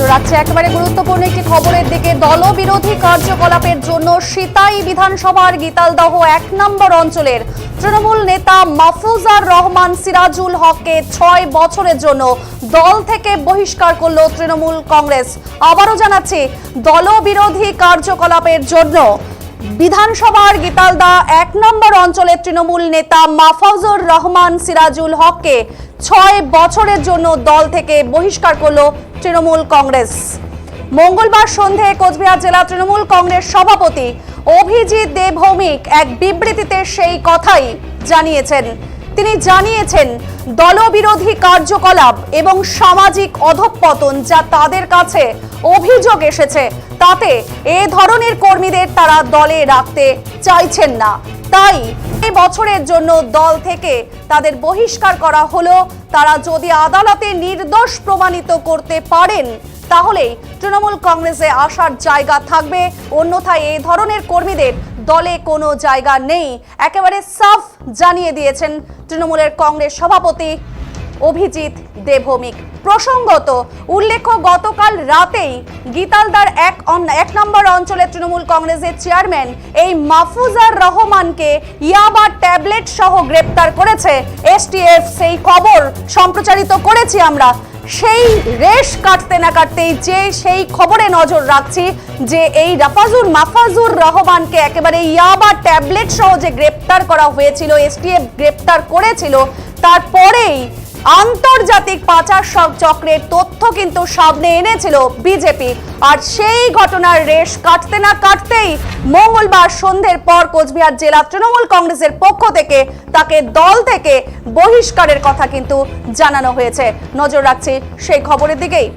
নজর রাখছে একেবারে গুরুত্বপূর্ণ একটি খবরের দিকে দলবিরোধী কার্যকলাপের জন্য সিতাই বিধানসভার গীতালদহ এক নম্বর অঞ্চলের তৃণমূল নেতা মাহফুজার রহমান সিরাজুল হককে ছয় বছরের জন্য দল থেকে বহিষ্কার করল তৃণমূল কংগ্রেস। আবারও জানাচ্ছি, দলবিরোধী কার্যকলাপের জন্য বিধানসভার গীতালদা এক নম্বর অঞ্চলের তৃণমূল নেতা মাহফুজুর রহমান সিরাজুল হককে ছয় বছরের জন্য দল থেকে বহিষ্কার করল তৃণমূল কংগ্রেস। মঙ্গলবার সন্ধে কোচবিহার জেলা তৃণমূল কংগ্রেস সভাপতি অভিজিৎ দেবভৌমিক এক বিবৃতিতে সেই কথাই জানিয়েছেন। তিনি জানিয়েছেন, দলবিরোধী কার্যকলাপ এবং সামাজিক অধঃপতন যা তাদের কাছে অভিযোগ এসেছে, তাতে এ ধরনের কর্মীদের তারা দলে রাখতে চাইছেন না। তাই এই বছরের জন্য দল থেকে তাদের বহিষ্কার করা হলো তারা যদি আদালতে নির্দোষ প্রমাণিত করতে পারেন, তাহলেই তৃণমূল কংগ্রেসে আসার জায়গা থাকবে। অন্যথায় এই ধরনের কর্মীদের দলে কোনো জায়গা নেই। একেবারে সাফ জানিয়ে দিয়েছেন তৃণমূলের কংগ্রেস সভাপতি অভিজিৎ দেবভৌমিক। প্রসঙ্গত, উল্লেখ্য, গতকাল রাতেই গীতালদার এক এক নম্বর অঞ্চলের তৃণমূল কংগ্রেসের চেয়ারম্যান এই মাহফুজার রহমানকে ইয়াবা ট্যাবলেট সহ গ্রেপ্তার করেছে। এসটিএফ সেই খবর সম্প্রচারিত করেছি আমরা। সেই রেশ কাটতে না কাটতেই যে সেই খবরে নজর রাখছি যে এই রাফাজুর মাফাজুর রহমানকে একেবারে ইয়াবা ট্যাবলেট সহ যে গ্রেপ্তার করা হয়েছিল, এসটিএফ গ্রেপ্তার করেছিল, তারপরেই আন্তর্জাতিক পাচার সব চক্রের তথ্য কিন্তু সামনে এনেছিল বিজেপি। আর সেই ঘটনার রেশ কাটতে না কাটতেই মঙ্গলবার সন্ধ্যের পর কোচবিহার জেলা তৃণমূল কংগ্রেসের পক্ষ থেকে তাকে দল থেকে বহিষ্কারের কথা কিন্তু জানানো হয়েছে। নজর রাখছি সেই খবরের দিকেই।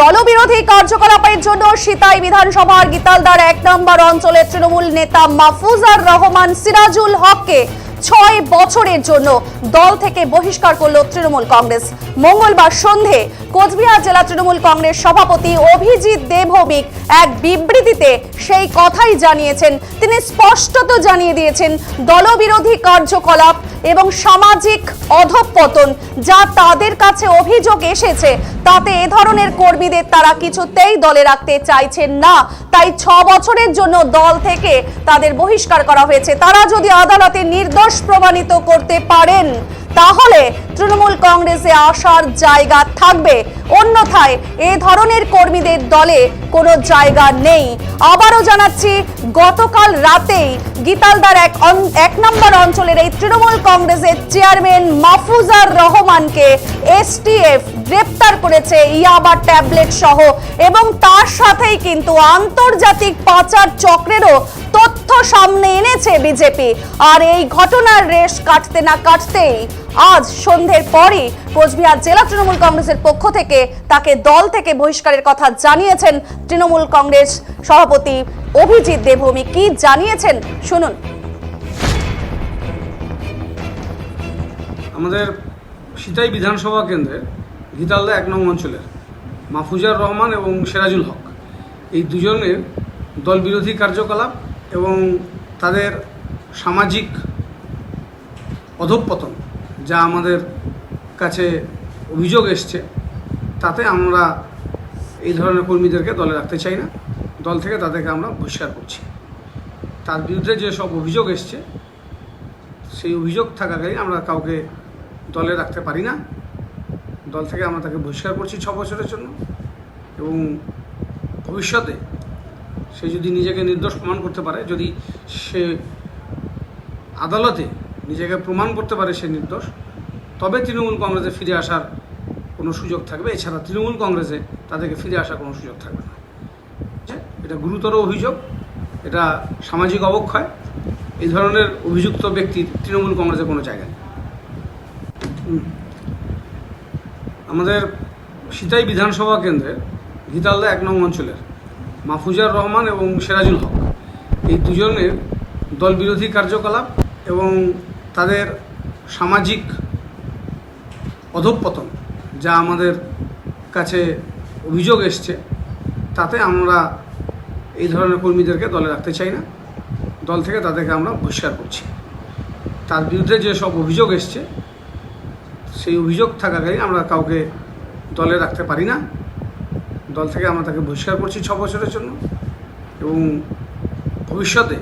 দলবিরোধী কার্যকলাপের জন্য সিতাই বিধানসভার গীতালদার এক নম্বর অঞ্চলের তৃণমূল নেতা মাহফুজার রহমান সিরাজুল হককে ছয় বছরের জন্য দল থেকে বহিষ্কার করল তৃণমূল কংগ্রেস। মঙ্গলবার সন্ধে কোচবিহার জেলা তৃণমূল কংগ্রেস সভাপতি অভিজিৎ দেবভৌমিক এক বিবৃতিতে সেই কথাই জানিয়েছেন। তিনি স্পষ্টত জানিয়ে দিয়েছেন, দলবিরোধী কার্যকলাপ এবং সামাজিক অধঃপতন যা তাদের কাছে অভিযোগ এসেছে, তাতে এ ধরনের কর্মীদের তারা কিছুতেই দলে রাখতে চাইছেন না। তাই ছ বছরের জন্য দল থেকে তাদের বহিষ্কার করা হয়েছে। তারা যদি আদালতে নির্দোষ প্রমাণিত করতে পারেন তাহলে তৃণমূল কংগ্রেসে আসার জায়গা থাকবে। অন্যথায় এ ধরনের কর্মীদের দলে কোনো জায়গা নেই। আবারও জানাচ্ছি, গতকাল রাতেই গীতালদার এক এক নম্বর অঞ্চলের এই তৃণমূল কংগ্রেসের চেয়ারম্যান মাহফুজার রহমানকে এসটিএফ গ্রেপ্তার করেছে ইয়াবা ট্যাবলেট সহ। এবং তার সাথেই কিন্তু আন্তর্জাতিক পাচার চক্রেরও তথ্য সামনে এনেছে বিজেপি। আর এই ঘটনার রেশ কাটতে না কাটতেই আজ সন্ধ্যের পরই কোচবিহার জেলা তৃণমূল কংগ্রেসের পক্ষ থেকে তাকে দল থেকে বহিষ্কারের কথা জানিয়েছেন তৃণমূল কংগ্রেস সভাপতি অভিজিৎ দেবভূমি। কি জানিয়েছেন? শুনুন। আমাদের সিতাই বিধানসভা কেন্দ্রের গীতালদা এক নং অঞ্চলের, মাহফুজার রহমান এবং সেরাজুল হক। এই দুজনের দল বিরোধী কার্যকলাপ এবং তাদের সামাজিক অধঃপতন যা আমাদের কাছে অভিযোগ এসছে, তাতে আমরা এই ধরনের কর্মীদেরকে দলে রাখতে চাই না। দল থেকে তাদেরকে আমরা বহিষ্কার করছি। তার বিরুদ্ধে যে সব অভিযোগ এসছে, সেই অভিযোগ থাকাকালীন আমরা কাউকে দলে রাখতে পারি না। দল থেকে আমরা তাকে বহিষ্কার করছি ছ বছরের জন্য এবং ভবিষ্যতে সে যদি নিজেকে নির্দোষ প্রমাণ করতে পারে, যদি সে আদালতে নিজেকে প্রমাণ করতে পারে সে নির্দোষ, তবে তৃণমূল কংগ্রেসে ফিরে আসার কোনো সুযোগ থাকবে। এছাড়া তৃণমূল কংগ্রেসে তাদেরকে ফিরে আসার কোনো সুযোগ থাকবে না। এটা গুরুতর অভিযোগ, এটা সামাজিক অবক্ষয়। এই ধরনের অভিযুক্ত ব্যক্তির তৃণমূল কংগ্রেসে কোনো জায়গা নেই। আমাদের সিতাই বিধানসভা কেন্দ্রের গীতালদা এক নং অঞ্চলের মাহফুজার রহমান এবং সেরাজুল হক। এই দুজনের দলবিরোধী কার্যকলাপ এবং তাদের সামাজিক অধঃপতন যা আমাদের কাছে অভিযোগ এসছে, তাতে আমরা এই ধরনের কর্মীদেরকে দলে রাখতে চাই না। দল থেকে তাদেরকে আমরা বহিষ্কার করছি। তার বিরুদ্ধে যে সব অভিযোগ এসছে সেই অভিযোগ থাকাকালীন আমরা কাউকে দলে রাখতে পারি না। দল থেকে আমরা তাকে বহিষ্কার করছি ছ বছরের জন্য এবং ভবিষ্যতে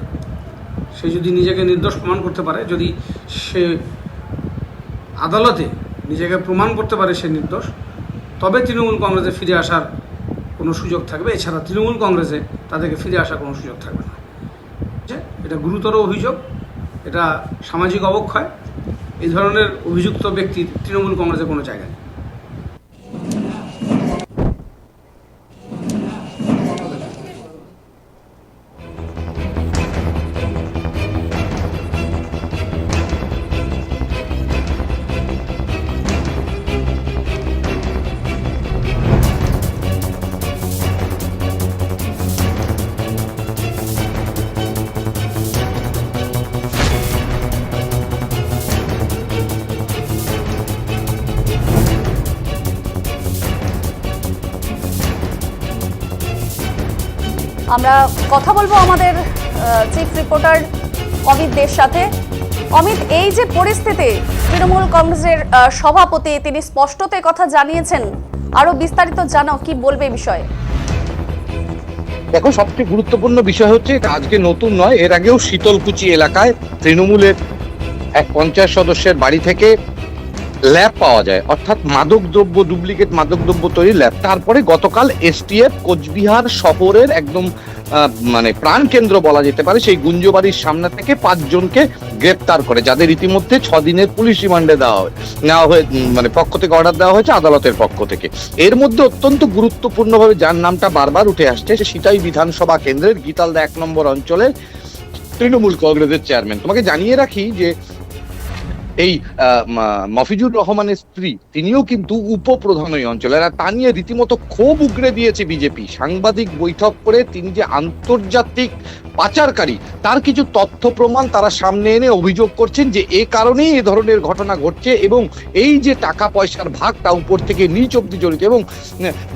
সে যদি নিজেকে নির্দোষ প্রমাণ করতে পারে, যদি সে আদালতে নিজেকে প্রমাণ করতে পারে সে নির্দোষ, তবে তৃণমূল কংগ্রেসে ফিরে আসার কোনো সুযোগ থাকবে। এছাড়া তৃণমূল কংগ্রেসে তাদেরকে ফিরে আসার কোনো সুযোগ থাকবে না। এটা গুরুতর অভিযোগ, এটা সামাজিক অবক্ষয়। এই ধরনের অভিযুক্ত ব্যক্তির তৃণমূল কংগ্রেসে কোনো জায়গা আমরা কথা বলব আমাদের চিফ রিপোর্টার অমিত দের সাথে। অমিত, এই যে পরিস্থিতি, তৃণমূল কংগ্রেসের সভাপতি, তিনি স্পষ্টত কথা জানিয়েছেন। আরও বিস্তারিত জানাও কি বলবে বিষয়ে? দেখো, সবচেয়ে গুরুত্বপূর্ণ বিষয় হচ্ছে আজকে নতুন নয়, এর আগেও শীতলকুচি এলাকায় তৃণমূলের এক পঞ্চায়েত সদস্যের বাড়ি থেকে ল্যাব পাওয়া যায়, অর্থাৎ মাদক দ্রব্য ডুপ্লিকেট মাদক দ্রব্য তৈরি ল্যাব। তারপরে গতকাল এসটিএফ কোচবিহার শহরের একদম মানে প্রাণ কেন্দ্র বলা যেতে পারে, সেই গুঞ্জবাড়ির সামনে থেকে পাঁচজনকে গ্রেপ্তার করে, যাদের ইতিমধ্যে ছ দিনের পুলিশ রিমান্ডে দেওয়া হয়, নেওয়া হয়ে মানে পক্ষ থেকে অর্ডার দেওয়া হয়েছে আদালতের পক্ষ থেকে। এর মধ্যে অত্যন্ত গুরুত্বপূর্ণভাবে যার নামটা বারবার উঠে আসছে, সে সিতাই বিধানসভা কেন্দ্রের গীতালদা এক নম্বর অঞ্চলের তৃণমূল কংগ্রেসের চেয়ারম্যান। তোমাকে জানিয়ে রাখি যে এই মফিজুর রহমানের স্ত্রী, তিনিও কিন্তু উপপ্রধান ওই অঞ্চলের। আর তা নিয়ে রীতিমতো ক্ষোভ উগড়ে দিয়েছে বিজেপি। সাংবাদিক বৈঠক করে তিনি যে আন্তর্জাতিক পাচারকারী, তার কিছু তথ্য প্রমাণ তারা সামনে এনে অভিযোগ করছেন যে এ কারণেই এ ধরনের ঘটনা ঘটছে এবং এই যে টাকা পয়সার ভাগ তা উপর থেকে নিচ অব্দি জড়িত এবং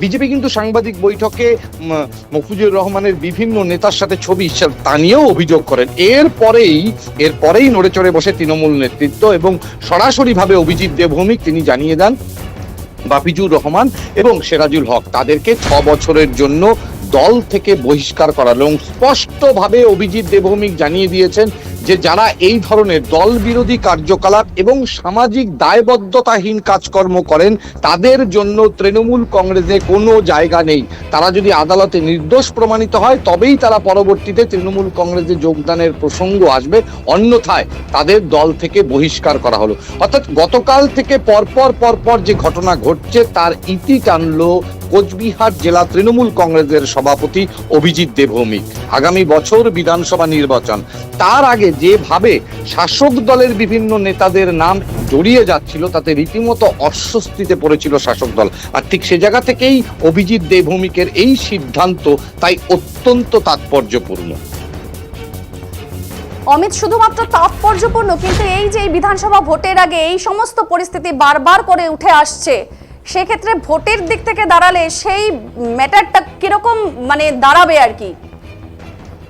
বিজেপি কিন্তু সাংবাদিক বৈঠকে মফিজুর রহমানের বিভিন্ন নেতার সাথে ছবি, তা নিয়েও অভিযোগ করেন। এরপরেই এরপরেই নড়ে চড়ে বসে তৃণমূল নেতৃত্ব এবং সরাসরিভাবে অভিজিৎ দেবভৌমিক তিনি জানিয়ে দেন, বাপিজুর রহমান এবং সেরাজুল হক তাদেরকে ছ বছরের জন্য দল থেকে বহিষ্কার করা হলো এবং স্পষ্টভাবে অভিজিৎ দেবভৌমিক জানিয়ে দিয়েছেন যে যারা এই ধরনের দল বিরোধী কার্যকলাপ এবং সামাজিক দায়বদ্ধতাহীন কাজকর্ম করেন, তাদের জন্য তৃণমূল কংগ্রেসে কোনো জায়গা নেই। তারা যদি আদালতে নির্দোষ প্রমাণিত হয়, তবেই তারা পরবর্তীতে তৃণমূল কংগ্রেসে যোগদানের প্রসঙ্গ আসবে। অন্যথায় তাদের দল থেকে বহিষ্কার করা হলো। অর্থাৎ গতকাল থেকে পরপর পরপর যে ঘটনা ঘটছে, তার ইতি টানলো কোচবিহার জেলা তৃণমূল কংগ্রেসের সভাপতি অভিজিৎ দেবভৌমিক। আগামী বছর বিধানসভা নির্বাচন। তার আগে যেভাবে শাসক দলের বিভিন্ন নেতাদের নাম জড়িয়ে যাচ্ছিল, তাতে রীতিমতো অস্বস্তিতে পড়েছিল শাসক দল। আর ঠিক সে জায়গা থেকেই অভিজিৎ দেবভৌমিকের এই সিদ্ধান্ত তাই অত্যন্ত তাৎপর্যপূর্ণ। অমিত, শুধুমাত্র তাৎপর্যপূর্ণ, কিন্তু এই যে বিধানসভা ভোটের আগে এই সমস্ত পরিস্থিতি বারবার করে উঠে আসছে। সেক্ষেত্রে ভোটের দিক থেকে দাঁড়ালে সেই ম্যাটারটা কীরকম মানে দাঁড়াবে আর কি?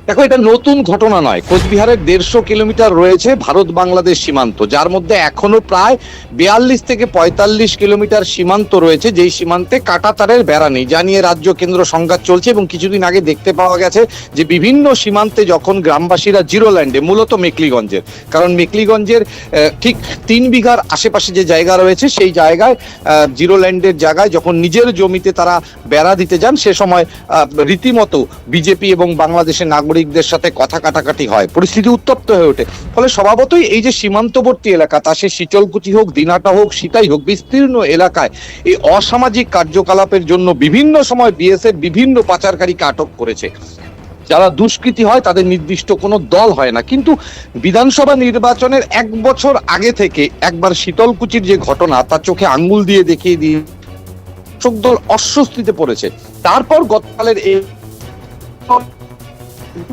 দেখো, এটা নতুন ঘটনা নয়। কোচবিহারের দেড়শো কিলোমিটার রয়েছে ভারত বাংলাদেশ সীমান্ত, যার মধ্যে এখনও প্রায় বিয়াল্লিশ থেকে পঁয়তাল্লিশ কিলোমিটার সীমান্ত রয়েছে, যেই সীমান্তে কাটাতারের বেড়া নেই। যা নিয়ে রাজ্য কেন্দ্র সংঘাত চলছে এবং কিছুদিন আগে দেখতে পাওয়া গেছে যে বিভিন্ন সীমান্তে যখন গ্রামবাসীরা জিরো ল্যান্ডে, মূলত মেকলিগঞ্জের, কারণ মেকলিগঞ্জের ঠিক তিন বিঘার আশেপাশে যে জায়গা রয়েছে, সেই জায়গায় জিরো ল্যান্ডের জায়গায় যখন নিজের জমিতে তারা বেড়া দিতে যান, সে সময় রীতিমতো বিজেপি এবং বাংলাদেশের নাগরিকদের সাথে কথা কাটাকাটি হয়। পরিস্থিতি উত্তপ্ত হয়ে ওঠে। ফলে স্বভাবতই এই যে সীমান্তবর্তী এলাকা, তা সে শীতলকুচি হোক, দিনাটা হোক, সীতাই হোক, বিস্তীর্ণ এলাকায় এই অসামাজিক কার্যকলাপের জন্য বিভিন্ন সময় বিএসএফ বিভিন্ন পাচারকারীকে আটক করেছে। যারা দুষ্কৃতী হয়, তাদের নির্দিষ্ট কোনো দল হয় না। কিন্তু বিধানসভা নির্বাচনের এক বছর আগে থেকে একবার শীতলকুচির যে ঘটনা, তার চোখে আঙ্গুল দিয়ে দেখিয়ে দিয়ে দল অস্বস্তিতে পড়েছে। তারপর গতকালের এই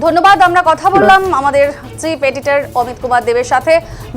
ধন্যবাদ আমরা কথা বললাম আমাদের চিফ এডিটর অমিত কুমার দেবের সাথে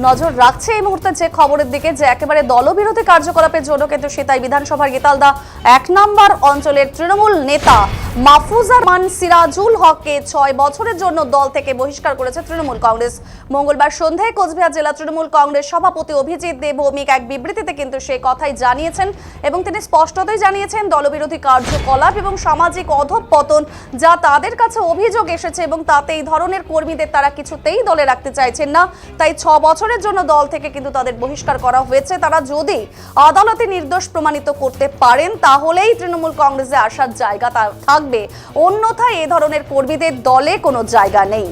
নজর রাখছে এই মুহূর্তে যে খবরের দিকে যে একেবারে দলবিরোধী কার্যকলাপের জন্য কিন্তু সেটাই বিধানসভার গীতালদা এক নম্বর অঞ্চলের তৃণমূল নেতা মাহফুজার মান সিরাজুল হককে ছয় বছরের জন্য দল থেকে বহিষ্কার করেছে তৃণমূল কংগ্রেস। মঙ্গলবার সন্ধ্যায় কোচবিহার জেলা তৃণমূল কংগ্রেস সভাপতি অভিজিৎ দেবভৌমিক এক বিবৃতিতে কিন্তু সেই কথাই জানিয়েছেন এবং তিনি স্পষ্টতই জানিয়েছেন দলবিরোধী কার্যকলাপ এবং সামাজিক অধঃপতন যা তাদের কাছে অভিযোগ এসেছে এবং তাতে এই ধরনের কর্মীদের তারা কিছুতেই দলে রাখতে চাইছেন না। তাই ছ বছরের জন্য দল থেকে কিন্তু তাদের বহিষ্কার করা হয়েছে। তারা যদি আদালতে নির্দোষ প্রমাণিত করতে পারেন, তাহলেই তৃণমূল কংগ্রেসে আসার জায়গা থাকবে। অন্যথায় এ ধরনের কর্মীদের দলে কোনো জায়গা নেই।